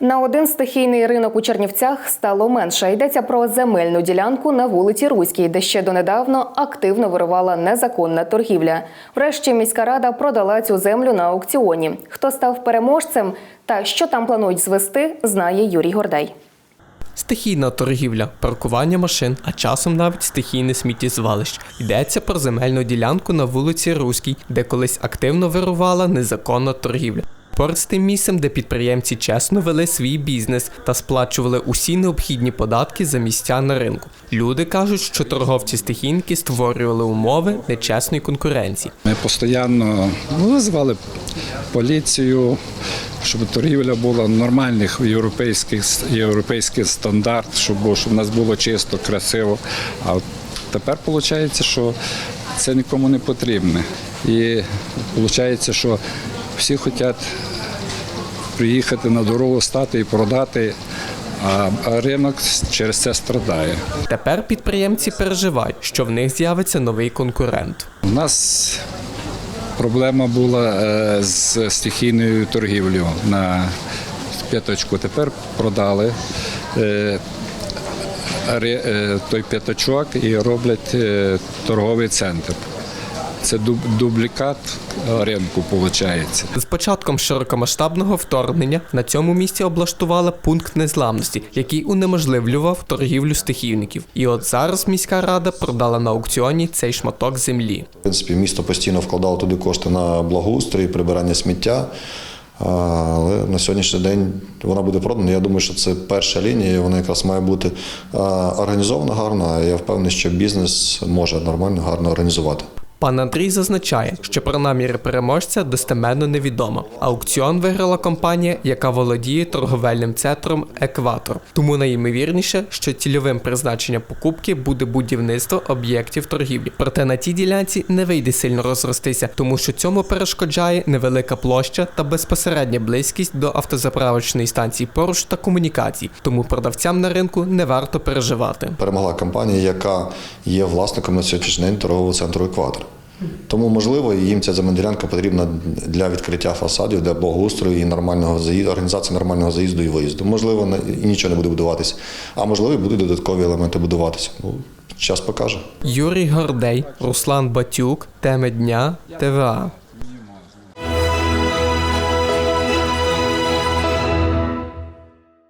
На один стихійний ринок у Чернівцях стало менше. Йдеться про земельну ділянку на вулиці Руській, де ще донедавно активно вирувала незаконна торгівля. Врешті міська рада продала цю землю на аукціоні. Хто став переможцем та що там планують звести, знає Юрій Гордай. Стихійна торгівля, паркування машин, а часом навіть стихійне сміттєзвалище. Йдеться про земельну ділянку на вулиці Руській, де колись активно вирувала незаконна торгівля. Поряд з тим місцем, де підприємці чесно вели свій бізнес та сплачували усі необхідні податки за місця на ринку. Люди кажуть, що торговці-стихійники створювали умови нечесної конкуренції. Ми постійно ну, поліцію, щоб торгівля була нормальних європейських європейський стандарт, щоб, щоб у нас було чисто, красиво. А тепер виходить, що це нікому не потрібно. І виходить, що всі хочуть приїхати на дорогу, стати і продати, а, ринок через це страдає. Тепер підприємці переживають, що в них з'явиться новий конкурент. У нас проблема була е, з стихійною торгівлею на п'ятачку. Тепер продали е, е, той п'ятачок і роблять торговий центр. Це дуб- дублікат ринку, виходить. З початком широкомасштабного вторгнення на цьому місці облаштували пункт незламності, який унеможливлював торгівлю стихійників. І от зараз міська рада продала на аукціоні цей шматок землі. В принципі, місто постійно вкладало туди кошти на благоустрій, прибирання сміття. Але на сьогоднішній день вона буде продана. Я думаю, що це перша лінія, і вона якраз має бути організована гарно. Я впевнений, що бізнес може нормально, гарно організувати. Пан Андрій зазначає, що про наміри переможця достеменно невідомо. Аукціон виграла компанія, яка володіє торговельним центром Екватор. Тому найімовірніше, що цільовим призначенням покупки буде будівництво об'єктів торгівлі. Проте на тій ділянці не вийде сильно розростися, тому що цьому перешкоджає невелика площа та безпосередня близькість до автозаправочної станції поруч та комунікацій. Тому продавцям на ринку не варто переживати. Перемогла компанія, яка є власником на торгового центру Екватор. Тому, можливо, їм ця земельна потрібна для відкриття фасадів, для благоустрою і нормального заїзду, організації нормального заїзду і виїзду. Можливо, і нічого не буде будуватися, а можливо, будуть додаткові елементи будуватися. Ну, час покаже. Юрій Гордей, Руслан Батюк, теми дня, ТВА.